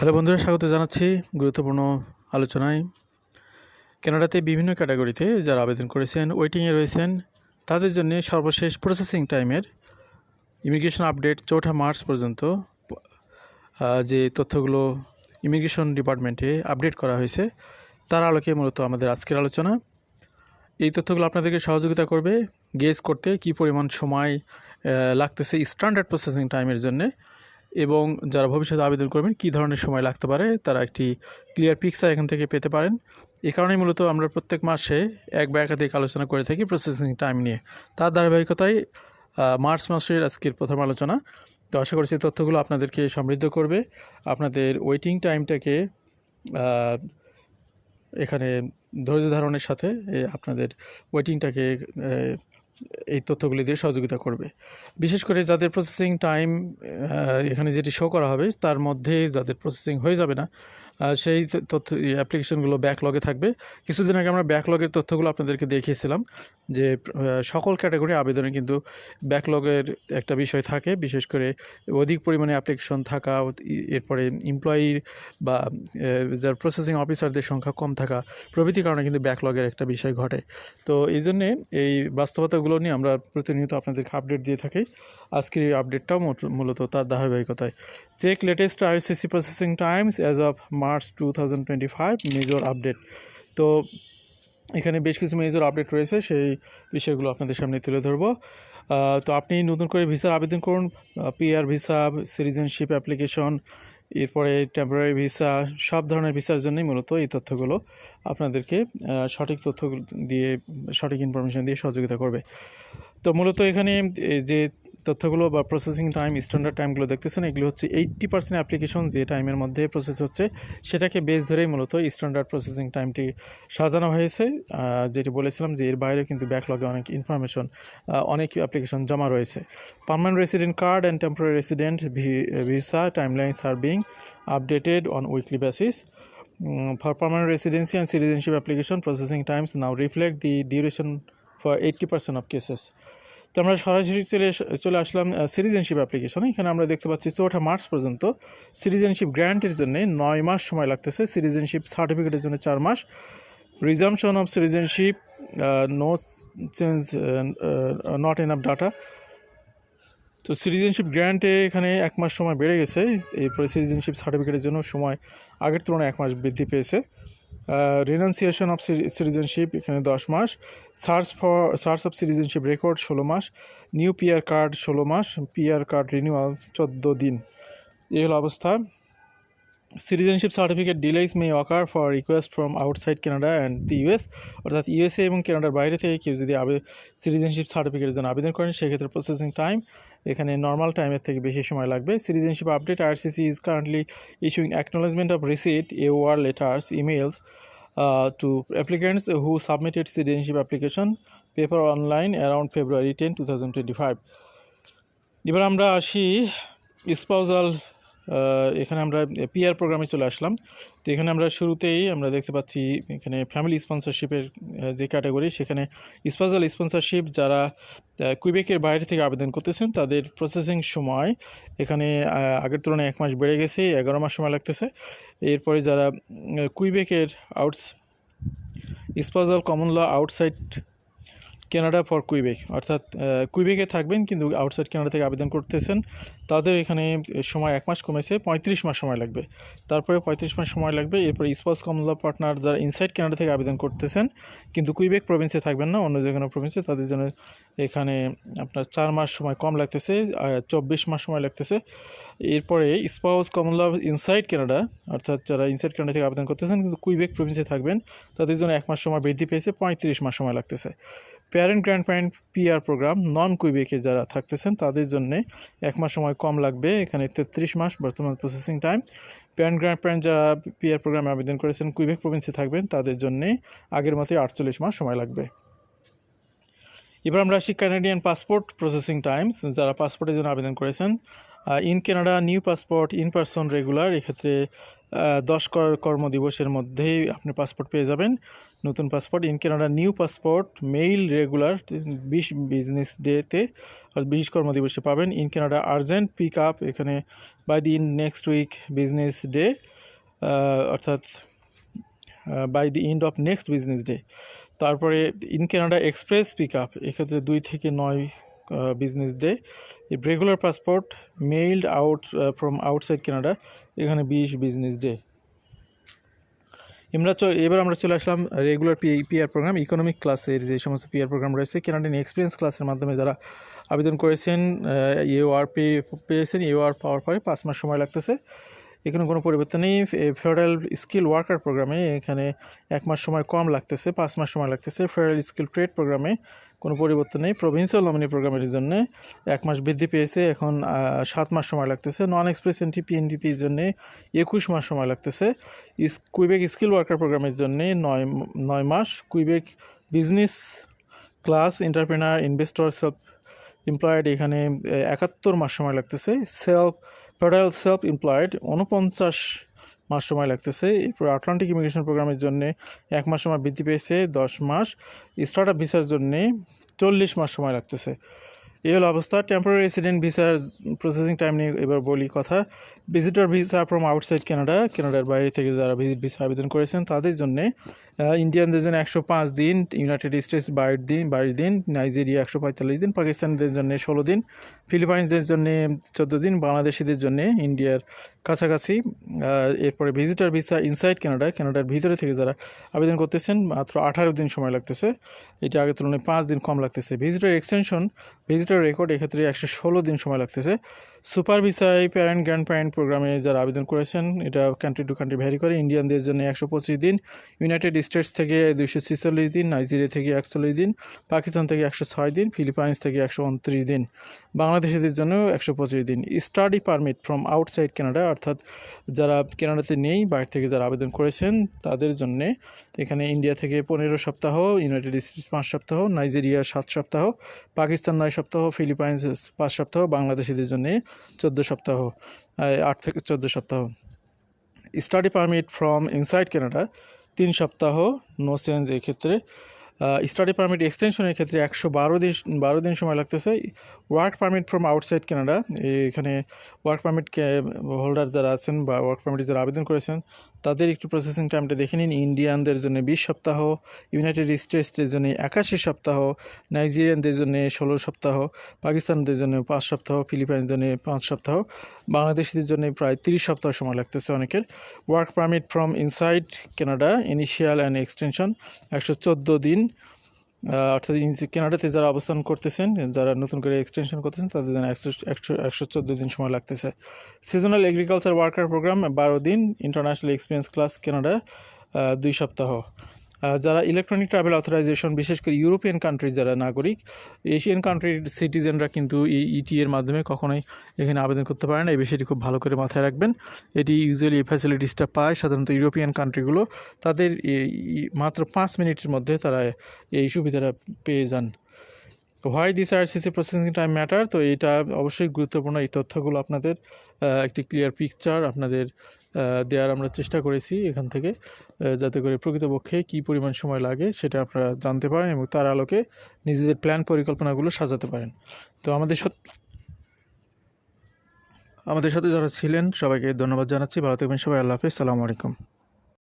Hello বন্ধুরা, স্বাগত জানাচ্ছি গুরুত্বপূর্ণ আলোচনায়। কানাডাতে বিভিন্ন ক্যাটাগরিতে যারা আবেদন করেছেন, ওয়েটিংয়ে রয়েছেন, তাদের জন্য সর্বশেষ প্রসেসিং টাইমের ইমিগ্রেশন আপডেট চৌঠা মার্চ পর্যন্ত যে তথ্যগুলো ইমিগ্রেশন ডিপার্টমেন্টে আপডেট করা হয়েছে, তার আলোকে মূলত আমাদের আজকের আলোচনা। এই তথ্যগুলো আপনাদেরকে সহযোগিতা করবে গেজ করতে কি পরিমাণ সময় লাগতেছে স্ট্যান্ডার্ড প্রসেসিং টাইমের জন্যে। এবং যারা ভবিষ্যতে আবেদন করবেন, কী ধরনের সময় লাগতে পারে, তারা একটি ক্লিয়ার পিকচার এখান থেকে পেতে পারেন। এ কারণেই মূলত আমরা প্রত্যেক মাসে এক বা একাধিক আলোচনা করে থাকি প্রসেসিং টাইম নিয়ে। তার ধারাবাহিকতায় মার্চ মাসের আজকের প্রথম আলোচনা। তো আশা করছি তথ্যগুলো আপনাদেরকে সমৃদ্ধ করবে। আপনাদের ওয়েটিং টাইমটাকে এখানে ধৈর্য ধারণের সাথে আপনাদের ওয়েটিংটাকে এই তথ্যগুলি দিয়ে সহযোগিতা করবে। বিশেষ করে যাদের প্রসেসিং টাইম এখানে যেটি শো করা হবে, তার মধ্যে যাদের প্রসেসিং হয়ে যাবে না সেই তথ্য অ্যাপ্লিকেশনগুলো ব্যাকলগে থাকবে। কিছুদিন আগে আমরা ব্যাকলগের তথ্যগুলো আপনাদেরকে দেখিয়েছিলাম যে সকল ক্যাটাগরি আবেদনে কিন্তু ব্যাকলগের একটা বিষয় থাকে। বিশেষ করে অধিক পরিমাণে অ্যাপ্লিকেশন থাকা এরপরে এমপ্লয়ির বা যার প্রসেসিং অফিসারদের সংখ্যা কম থাকা প্রভৃতি কারণে কিন্তু ব্যাকলগের একটা বিষয় ঘটে। তো এই জন্যে এই বাস্তবতাগুলো নিয়ে আমরা প্রতিনিয়ত আপনাদেরকে আপডেট দিয়ে থাকি। আজকের এই আপডেটটাও মূলত তার ধারাবাহিকতায়। Check latest ICC processing times as of March two thousand twenty five major update. তো এখানে বেশ কিছু মেজর আপডেট রয়েছে, সেই বিষয়গুলো আপনাদের সামনে তুলে ধরবো। তো আপনি নতুন করে ভিসার আবেদন করুন পিআর ভিসা সিটিজেনশিপ অ্যাপ্লিকেশন এরপরে টেম্পোরারি ভিসা সব ধরনের ভিসার জন্যই মূলত এই তথ্যগুলো আপনাদেরকে সঠিক তথ্য দিয়ে, সঠিক ইনফরমেশন দিয়ে সহযোগিতা করবে। তো মূলত এখানে যে তথ্যগুলো বা প্রসেসিং টাইম স্ট্যান্ডার্ড টাইমগুলো দেখতেছেন, এগুলো হচ্ছে এইট্টি পার্সেন্ট অ্যাপ্লিকেশন যে টাইমের মধ্যে প্রসেস হচ্ছে। সেটাকে বেস ধরেই মূলত স্ট্যান্ডার্ড প্রসেসিং টাইমটি সাজানো হয়েছে। যেটি বলেছিলাম যে এর বাইরে কিন্তু ব্যাকলগে অনেক ইনফরমেশন অনেক অ্যাপ্লিকেশন জমা রয়েছে। Permanent resident card and temporary resident visa timelines are being updated on weekly basis for permanent residency and citizenship application, processing times now reflect the duration for 80% of cases. তো আমরা সরাসরি চলে চলে আসলাম citizenship অ্যাপ্লিকেশনে এখানে আমরা দেখতে পাচ্ছি চৌঠা মার্চ পর্যন্ত সিটিজেনশিপ গ্র্যান্টের জন্য নয় মাস সময় লাগতেছে। সিটিজেনশিপ সার্টিফিকেটের জন্য চার মাস। Resumption of citizenship no change not enough data তো সিটিজেনশিপ গ্র্যান্টে এখানে এক মাস সময় বেড়ে গেছে। এরপরে সিটিজেনশিপ সার্টিফিকেটের জন্য সময় আগের তুলনায় এক মাস বৃদ্ধি পেয়েছে। রিনাউন্সিয়েশন অফ সিটিজেনশিপ এখানে দশ মাস। Search for search of citizenship record ষোলো মাস। নিউ পিআর কার্ড ষোলো মাস। পিআর কার্ড রিনিউয়াল চোদ্দ দিন। এই হলো অবস্থা। Citizenship certificate delays may occur for request from outside Canada and the US অর্থাৎ ইউএসএ এবং কানাডার বাইরে থেকে কেউ যদি সিটিজেনশিপ সার্টিফিকেটের জন্য আবেদন করেন, সেক্ষেত্রে প্রসেসিং টাইম এখানে নর্মাল টাইমের থেকে বেশি সময় লাগবে। Citizenship update IRCC is currently issuing acknowledgement of receipt AOR letters emails to applicants who submitted citizenship application paper online around February ten two thousand twenty five এবার আমরা আসি স্পাউজাল এখানে আমরা পিআর প্রোগ্রামে চলে আসলাম। তো এখানে আমরা শুরুতেই আমরা দেখতে পাচ্ছি এখানে ফ্যামিলি স্পন্সরশিপের যে ক্যাটাগরি সেখানে স্পাউজাল স্পন্সরশিপ যারা কুইবেকের বাইরে থেকে আবেদন করতেছেন, তাদের প্রসেসিং সময় এখানে আগের তুলনায় এক মাস বেড়ে গেছে, এগারো মাস সময় লাগতেছে। এরপরে যারা কুইবেকের outs spousal common law outside Canada for Quebec অর্থাৎ কুইবেকে থাকবেন কিন্তু আউটসাইড কানাডা থেকে আবেদন করতেছেন। তাদের এখানে সময় এক মাস কমেছে, পঁয়ত্রিশ মাস সময় লাগবে। তারপরে পঁয়ত্রিশ মাস সময় লাগবে, এরপরে স্পোর্টস কমলা পার্টনার যারা ইনসাইড কানাডা থেকে আবেদন করতেছেন, কিন্তু কুইবেক প্রভিন্সে থাকবেন না, অন্য যে কোনো প্রভিন্সে তাদের জন্য এখানে আপনার চার মাস সময় কম লাগতেছে চব্বিশ মাস সময় লাগতেছে। এরপরে স্পাউস কমলা ইনসাইড কানাডা অর্থাৎ যারা ইনসাইড কানাডা থেকে আবেদন করতেছেন, কিন্তু কুইবেক প্রভিন্সে থাকবেন, তাদের জন্য এক মাস সময় বৃদ্ধি পেয়েছে, পঁয়ত্রিশ মাস সময় লাগতেছে। Parent grandparent PR program non কুইবেকে যারা থাকতেছেন, তাদের জন্য এক মাস সময় কম লাগবে, এখানে তেত্রিশ মাস বর্তমান processing time parent grandparent যারা পিআর প্রোগ্রামে আবেদন করেছেন কুইবেক প্রভিন্সে থাকবেন, তাদের জন্য আগের মতোই আটচল্লিশ মাস সময় লাগবে। এবার আমরা আসি কানাডিয়ান পাসপোর্ট প্রসেসিং টাইমস যারা পাসপোর্টের জন্য আবেদন করেছেন। In Canada new passport in person regular এক্ষেত্রে দশ কর কর্মদিবসের মধ্যেই আপনি পাসপোর্ট পেয়ে যাবেন। নতুন passport in Canada new passport mail regular বিশ বিজনেস ডেতে বিশ কর্মদিবসে পাবেন। In Canada urgent pick up এখানে by the next week business day অর্থাৎ by the end of next business day তারপরে in Canada express pick up এক্ষেত্রে দুই থেকে নয় business day regular passport mailed out from outside Canada এখানে বিশ business day আমরা এবার আমরা চলে আসলাম রেগুলার পিআর প্রোগ্রাম ইকোনমিক ক্লাসের যে সমস্ত পিআর প্রোগ্রাম রয়েছে কানাডিয়ান এক্সপিরিয়েন্স ক্লাসের মাধ্যমে যারা আবেদন করেছেন ইউআর আর পেয়েছেন ইউআর পাওয়ার পরে পাঁচ মাস সময় লাগতেছে। এখানে কোনো পরিবর্তন নেই। ফেডারেল স্কিল ওয়ার্কার প্রোগ্রামে এখানে এক মাস সময় কম লাগতেছে, পাঁচ মাস সময় লাগতেছে। ফেডারেল স্কিল ট্রেড প্রোগ্রামে কোনো পরিবর্তন নেই। প্রভিন্সিয়াল নমিনি প্রোগ্রামের জন্য এক মাস বৃদ্ধি পেয়েছে, এখন সাত মাস সময় লাগতেছে। নন এক্সপ্রেস এনটি পিএনডিপির জন্য একুশ মাস সময় লাগতেছে। কুইবেক স্কিল ওয়ার্কার প্রোগ্রামের জন্য নয় নয় মাস। Quebec business class entrepreneur investor self employed এখানে একাত্তর মাস সময় লাগতেছে। সেলফ ফেডারেল সেলফ এমপ্লয়েড উনপঞ্চাশ মাস সময় লাগতেছে। এরপর আটলান্টিক ইমিগ্রেশন প্রোগ্রামের জন্য এক মাস সময় বৃদ্ধি পেয়েছে, দশ মাস। স্টার্ট আপ ভিসার জন্যে চল্লিশ মাস সময় লাগতেছে। এই হলো অবস্থা। টেম্পোরারি রেসিডেন্ট ভিসার প্রসেসিং টাইম নিয়ে এবার বলি কথা। Visitor visa from outside Canada কানাডার বাইরে থেকে যারা ভিজিট ভিসা আবেদন করেছেন, তাদের জন্য ইন্ডিয়ানদের জন্য একশো পাঁচ দিন ইউনাইটেড স্টেটস বাইশ দিন বাইশ দিন নাইজেরিয়া একশো পঁয়তাল্লিশ দিন, পাকিস্তানিদের জন্য ষোলো দিন ফিলিপাইন্সদের জন্য চোদ্দ দিন বাংলাদেশিদের জন্য ইন্ডিয়ার কাছাকাছি। এরপরে ভিজিটর ভিসা ইনসাইড কানাডা কানাডার ভিতরে থেকে যারা আবেদন করতেছেন, মাত্র আঠারো দিন সময় লাগতেছে। এটা আগের তুলনায় পাঁচ দিন কম লাগতেছে। ভিজিটর এক্সটেনশন ভিজিটর রেকর্ড এক্ষেত্রে একশো ষোলো দিন সময় লাগতেছে। সুপার ভিসায় প্যারেন্ট গ্র্যান্ড প্যারেন্ট প্রোগ্রামে যারা আবেদন করেছেন, এটা কান্ট্রি টু কান্ট্রি ভ্যারি করে। ইন্ডিয়ানদের জন্য একশো পঁচিশ দিন ইউনাইটেড স্টেটস থেকে দুইশো ছিচল্লিশ দিন, নাইজেরিয়া থেকে একচল্লিশ দিন, পাকিস্তান থেকে একশো ছয় দিন, ফিলিপাইন্স থেকে একশো উনত্রিশ দিন, বাংলাদেশিদের জন্য একশো পঁচিশ দিন। Study permit from outside Canada অর্থাৎ যারা কানাডাতে নেই, বাইরে থেকে যারা আবেদন করেছেন, তাদের জন্য এখানে ইন্ডিয়া থেকে পনেরো সপ্তাহ ইউনাইটেড স্টেটস পাঁচ সপ্তাহ, নাইজেরিয়া সাত সপ্তাহ, পাকিস্তান নয় সপ্তাহ, ফিলিপাইন্স পাঁচ সপ্তাহ, বাংলাদেশিদের জন্য চোদ্দ সপ্তাহ আট থেকে চোদ্দ সপ্তাহ। Study permit from inside Canada তিন সপ্তাহ নো চেঞ্জ এক্ষেত্রে। স্টাডি পারমিট এক্সটেনশনের ক্ষেত্রে একশো বারো দিন বারো দিন সময় লাগতেছে। Work permit from outside Canada এখানে ওয়ার্ক পারমিট হোল্ডার যারা আছেন বা ওয়ার্ক পারমিট যারা আবেদন করেছেন, তাদের একটু প্রসেসিং টাইমটা দেখে নিন। ইন্ডিয়ানদের জন্য বিশ সপ্তাহ ইউনাইটেড স্টেটসদের জন্য একাশি সপ্তাহ নাইজেরিয়ানদের জন্য ষোলো সপ্তাহ পাকিস্তানদের জন্য পাঁচ সপ্তাহ ফিলিপাইনদের জন্য পাঁচ সপ্তাহ বাংলাদেশিদের জন্য প্রায় তিরিশ সপ্তাহ সময় লাগতেছে অনেকের। Work permit from inside Canada initial and extension একশো চোদ্দ দিন। অর্থাৎ কেনাডাতে যারা অবস্থান করতেছেন, যারা নতুন করে এক্সটেনশন করতেছেন, তাদের জন্য একশো একশো একশো চোদ্দ দিন সময় লাগতেছে। সিজনাল এগ্রিকালচার ওয়ার্কার প্রোগ্রাম বারো দিন ইন্টারন্যাশনাল এক্সপিরিয়েন্স ক্লাস কানাডা দুই সপ্তাহ। যারা ইলেকট্রনিক ট্রাভেল অথরাইজেশন বিশেষ করে ইউরোপিয়ান কান্ট্রির যারা নাগরিক এশিয়ান কান্ট্রির সিটিজেনরা কিন্তু এই ইটি এর মাধ্যমে কখনোই এখানে আবেদন করতে পারে না। এই বিষয়টি খুব ভালো করে মাথায় রাখবেন। এটি ইউজুয়ালি এই ফ্যাসিলিটিসটা পায় সাধারণত ইউরোপিয়ান কান্ট্রিগুলো তাদের মাত্র পাঁচ মিনিটের মধ্যে তারা এই সুবিধাটা পেয়ে যান। হোয়াই দিস আর আরসিসি প্রসেসিং টাইম ম্যাটার তো এটা অবশ্যই গুরুত্বপূর্ণ। এই তথ্যগুলো আপনাদের একটি ক্লিয়ার পিকচার আপনাদের দেওয়ার আমরা চেষ্টা করেছি এখান থেকে যাতে করে প্রকৃতপক্ষে কী পরিমাণ সময় লাগে সেটা আপনারা জানতে পারেন এবং তার আলোকে নিজেদের প্ল্যান পরিকল্পনাগুলো সাজাতে পারেন। তো আমাদের সাথে আমাদের সাথে যারা ছিলেন সবাইকে ধন্যবাদ জানাচ্ছি। ভালো থাকবেন সবাই। আল্লাহ হাফিজ। সালামু আলাইকুম।